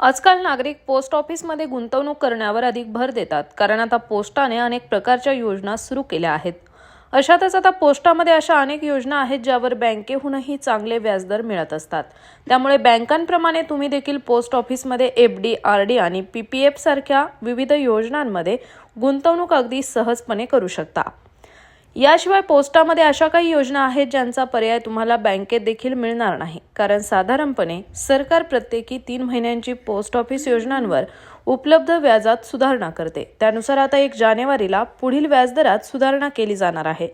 आजकाल नागरिक पोस्ट ऑफिसमध्ये गुंतवणूक करण्यावर अधिक भर देतात कारण आता पोस्टाने अनेक प्रकारच्या योजना सुरू केल्या आहेत. अशातच आता पोस्टामध्ये अशा अनेक योजना आहेत ज्यावर बँकेहूनही चांगले व्याजदर मिळत असतात. त्यामुळे बँकांप्रमाणे तुम्ही देखील पोस्ट ऑफिसमध्ये एफ डी आर डी आणि पी पी एफ सारख्या विविध योजनांमध्ये गुंतवणूक अगदी सहजपणे करू शकता. याशिवाय पोस्टामध्ये अशा काही योजना आहेत ज्यांचा पर्याय तुम्हाला बँकेत देखील मिळणार नाही. कारण साधारणपणे सरकार प्रत्येकी तीन महिन्यांची पोस्ट ऑफिस योजनांवर उपलब्ध व्याजात सुधारणा करते. त्यानुसार आता एक जानेवारीला पुढील व्याजदरात सुधारणा केली जाणार आहे.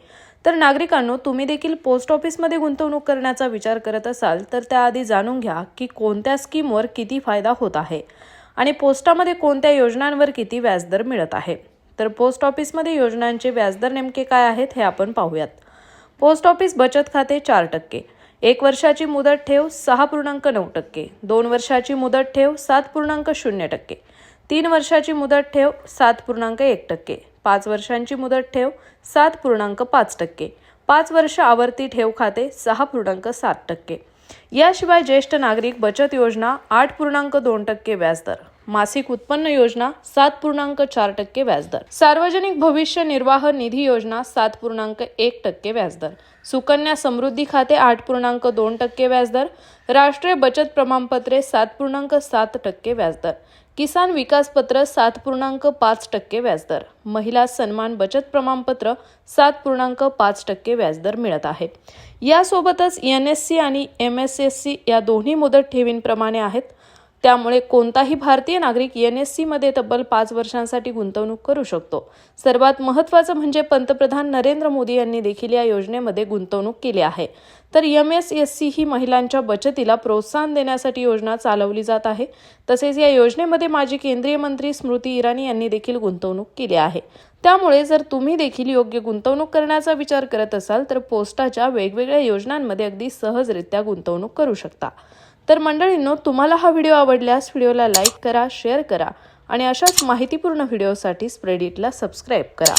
तर नागरिकांनो तुम्ही देखील पोस्ट ऑफिसमध्ये गुंतवणूक करण्याचा विचार करत असाल तर त्याआधी जाणून घ्या की कोणत्या स्कीमवर किती फायदा होत आहे आणि पोस्टामध्ये कोणत्या योजनांवर किती व्याजदर मिळत आहे. तर पोस्ट ऑफिसमध्ये योजनांचे व्याजदर नेमके काय आहेत हे आपण पाहूयात. पोस्ट ऑफिस बचत खाते चार टक्के. एक वर्षाची मुदत ठेव सहा पूर्णांक नऊ टक्के. दोन वर्षाची मुदत ठेव सात पूर्णांक शून्य टक्के. तीन वर्षाची मुदत ठेव सात पूर्णांक एक टक्के. पाच वर्षांची मुदत ठेव सात पूर्णांक पाच टक्के. पाच वर्ष आवर्ती ठेव खाते सहा पूर्णांक सात टक्के. याशिवाय ज्येष्ठ नागरिक बचत योजना आठ पूर्णांक दोन टक्के व्याजदर. मासिक उत्पन्न योजना सात पूर्णांक चार टक्के व्याजदर. सार्वजनिक भविष्य निर्वाह निधी योजना सात पूर्णांक एक टक्के व्याजदर. सुकन्या समृद्धी खाते आठ पूर्णांक दोन टक्के व्याजदर. राष्ट्रीय बचत प्रमाणपत्रे सात पूर्णांक सात टक्के व्याजदर. किसान विकास पत्र सात पूर्णांक पाच टक्के व्याजदर. महिला सन्मान बचत प्रमाणपत्र सात पूर्णांक पाच टक्के व्याजदर मिळत आहे. यासोबतच एन एस सी आणि एम एस एस सी या दोन्ही मुदत ठेवींप्रमाणे आहेत. त्यामुळे कोणताही भारतीय नागरिक एन एस सीमध्ये तब्बल पाच वर्षांसाठी गुंतवणूक करू शकतो. सर्वात महत्त्वाचं म्हणजे पंतप्रधान नरेंद्र मोदी यांनी देखील या योजनेमध्ये गुंतवणूक केली आहे. तर एम एस एस सी ही महिलांच्या बचतीला प्रोत्साहन देण्यासाठी योजना चालवली जात आहे. तसेच या योजनेमध्ये माजी केंद्रीय मंत्री स्मृती इराणी यांनी देखील गुंतवणूक केली आहे. त्यामुळे जर तुम्ही देखील योग्य गुंतवणूक करण्याचा विचार करत असाल तर पोस्टाच्या वेगवेगळ्या योजनांमध्ये अगदी सहजरित्या गुंतवणूक करू शकता. तर मंडळींनो तुम्हाला हा व्हिडिओ आवडल्यास व्हिडिओला लाईक करा शेअर करा आणि अशाच माहितीपूर्ण व्हिडिओसाठी स्प्रेडिटला सबस्क्राईब करा.